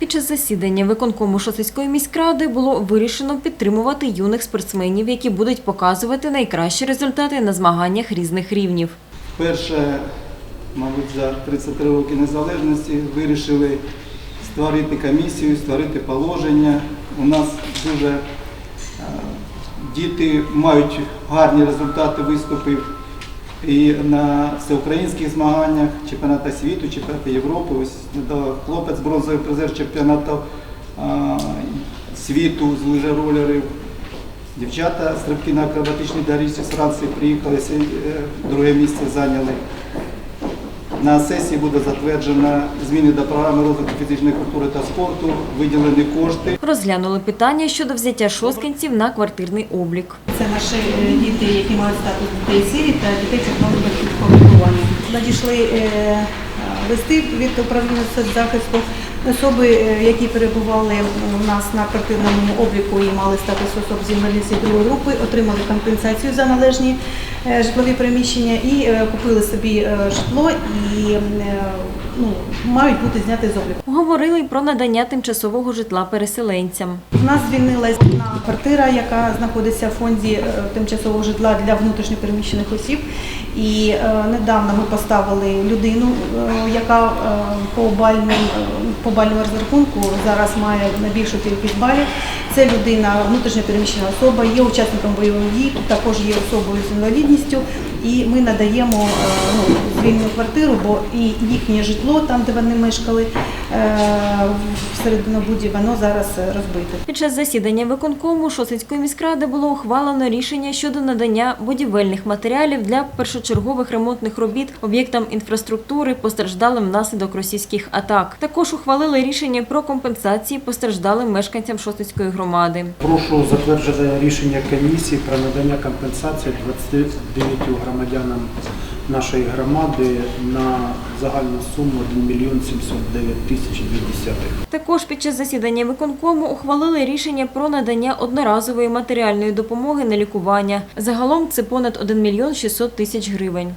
Під час засідання виконкому Шосицької міськради було вирішено підтримувати юних спортсменів, які будуть показувати найкращі результати на змаганнях різних рівнів. Вперше, мабуть, за 33 роки незалежності вирішили створити комісію, створити положення. У нас дуже е, діти мають гарні результати виступів і на всеукраїнських змаганнях, чемпіонату світу, чемпіонату Європи. Ось недавно хлопець бронзовий призер чемпіонату а, світу з лижеролерів. Дівчата стрибки на акробатичній доріжці з Франції приїхали, е, друге місце зайняли. На сесії буде затверджено зміни до програми розвитку фізичної культури та спорту, виділені кошти. Розглянули питання щодо взяття шосткинців на квартирний облік. Це наші е, діти, які мають статус дітей сирі та дітей позбавлених батьківського виховання. Надійшли е, листи від управління соцзахисту. Особи, е, які перебували у нас на квартирному обліку і мали статус особ з інвалідністю другої групи, отримали компенсацію за належні е, житлові приміщення і е, купили собі житло і ну, мають бути зняті з обліку. Говорили й про надання тимчасового житла переселенцям. У нас звільнилась одна квартира, яка знаходиться в фонді тимчасового житла для внутрішньопереміщених осіб. І е, недавно ми поставили людину, е, яка е, по бальним, е, по бальному розрахунку зараз має найбільшу кількість балів. Це людина, внутрішньопереміщена особа, є учасником бойових дій, також є особою з інвалідністю. І ми надаємо е, ну, звільнену квартиру, бо і їхнє житло, там де вони мешкали, е, в воно зараз розбите. Під час засідання виконкому Шосицької міськради було ухвалено рішення щодо надання будівельних матеріалів для першочергових ремонтних робіт об'єктам інфраструктури, постраждалим внаслідок російських атак. Також ухвалили рішення про компенсації постраждалим мешканцям Шосицької громади. Прошу затвердження рішення комісії про надання компенсації 29 громадянам нашої громади на загальну суму 1 мільйон 709 тисяч 20. Також під час засідання виконкому ухвалили рішення про надання одноразової матеріальної допомоги на лікування. Загалом це понад 1 мільйон 600 тисяч гривень.